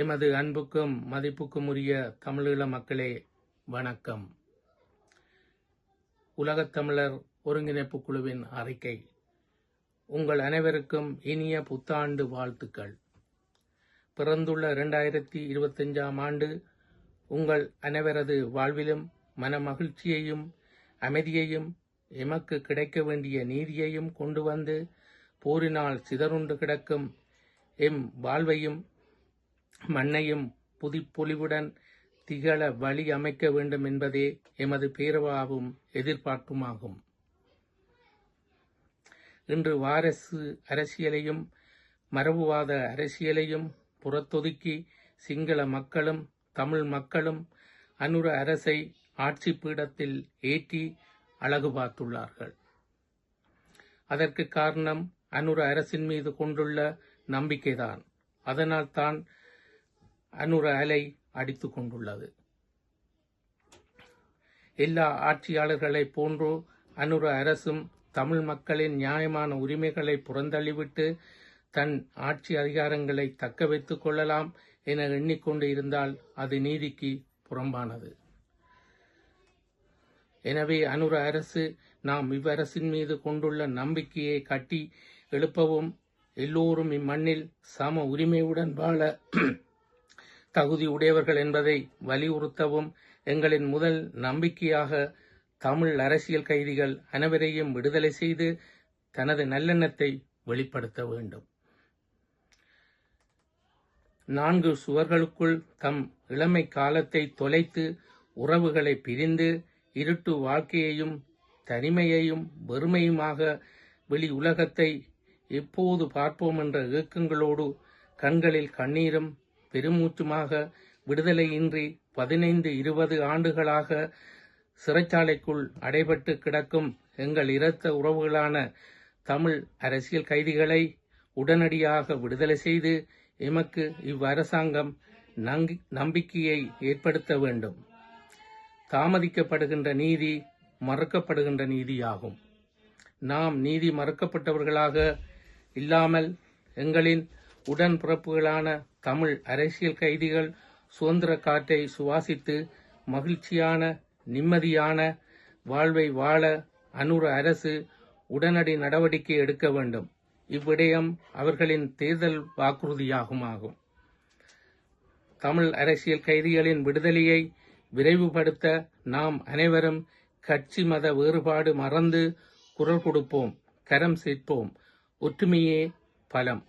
எமது அன்புக்கும் மதிப்புக்கும் உரிய தமிழீழ மக்களே வணக்கம். உலகத்தமிழர் ஒருங்கிணைப்பு குழுவின் அறிக்கை. உங்கள் அனைவருக்கும் இனிய புத்தாண்டு வாழ்த்துக்கள். பிறந்துள்ள இரண்டாயிரத்தி இருபத்தஞ்சாம் ஆண்டு உங்கள் அனைவரது வாழ்விலும் மன மகிழ்ச்சியையும் அமைதியையும் எமக்கு கிடைக்க வேண்டிய நீதியையும் கொண்டு வந்து போரினால் சிதறுண்டு கிடக்கும் எம் வாழ்வையும் மண்ணையும் புதுப்பொலிவுடன் திகழ வழி அமைக்க வேண்டும் என்பதே எமது பேரவாவும் எதிர்பார்ப்புமாகும். இன்று வாரசு அரசியலையும் மரபுவாத அரசியலையும் புறத்தொதுக்கி சிங்கள மக்களும் தமிழ் மக்களும் அனுர அரசை ஆட்சி பீடத்தில் ஏற்றி அழகு பார்த்துள்ளார்கள். அதற்கு காரணம் அனுர அரசின் மீது கொண்டுள்ள நம்பிக்கைதான். அதனால் தான் அனுர அலை அடித்துக் கொண்டுள்ளது. எல்லா ஆட்சியாளர்களைப் போன்றோ அனுர அரசும் தமிழ் மக்களின் நியாயமான உரிமைகளை புறந்தள்ளிவிட்டு தன் ஆட்சி அதிகாரங்களை தக்க வைத்துக் கொள்ளலாம் என எண்ணிக்கொண்டு இருந்தால் அது நீதிக்கு புறம்பானது. எனவே அனுர அரசு நாம் இவ்வரசின் மீது கொண்டுள்ள நம்பிக்கையை கட்டி எழுப்பவும் எல்லோரும் இம்மண்ணில் சம உரிமையுடன் வாழ தகுதி உடையவர்கள் என்பதை வலியுறுத்தவும் எங்களின் முதல் நம்பிக்கையாக தமிழ் அரசியல் கைதிகள் அனைவரையும் விடுதலை செய்து தனது நல்லெண்ணத்தை வெளிப்படுத்த வேண்டும். நான்கு சுவர்களுக்குள் தம் இளமை காலத்தை தொலைத்து உறவுகளை பிரிந்து இருட்டு வாழ்க்கையையும் தனிமையையும் வெறுமையுமாக வெளி உலகத்தை எப்போது பார்ப்போம் என்ற ஏக்கங்களோடு கண்களில் கண்ணீரும் பெருமூச்சுமாக விடுதலையின்றி பதினைந்து இருபது ஆண்டுகளாக சிறைச்சாலைக்குள் அடைபட்டு கிடக்கும் எங்கள் இரத்த உறவுகளான தமிழ் அரசியல் கைதிகளை உடனடியாக விடுதலை செய்து எமக்கு இவ்வரசாங்கம் நம்பிக்கையை ஏற்படுத்த வேண்டும். தாமதிக்கப்படுகின்ற நீதி மறுக்கப்படுகின்ற நீதியாகும். நாம் நீதி மறுக்கப்பட்டவர்களாக இல்லாமல் எங்களின் உடன்பிறப்புகளான தமிழ் அரசியல் கைதிகள் சுதந்திர காற்றை சுவாசித்து மகிழ்ச்சியான நிம்மதியான வாழ்வை வாழ அனுர அரசு உடனடி நடவடிக்கை எடுக்க வேண்டும். இவ்விடயம் அவர்களின் தேர்தல் வாக்குறுதியாகுமாகும். தமிழ் அரசியல் கைதிகளின் விடுதலையை விரைவுபடுத்த நாம் அனைவரும் கட்சி மத வேறுபாடு மறந்து குரல் கொடுப்போம் கரம் சேர்ப்போம். ஒற்றுமையே பலம்.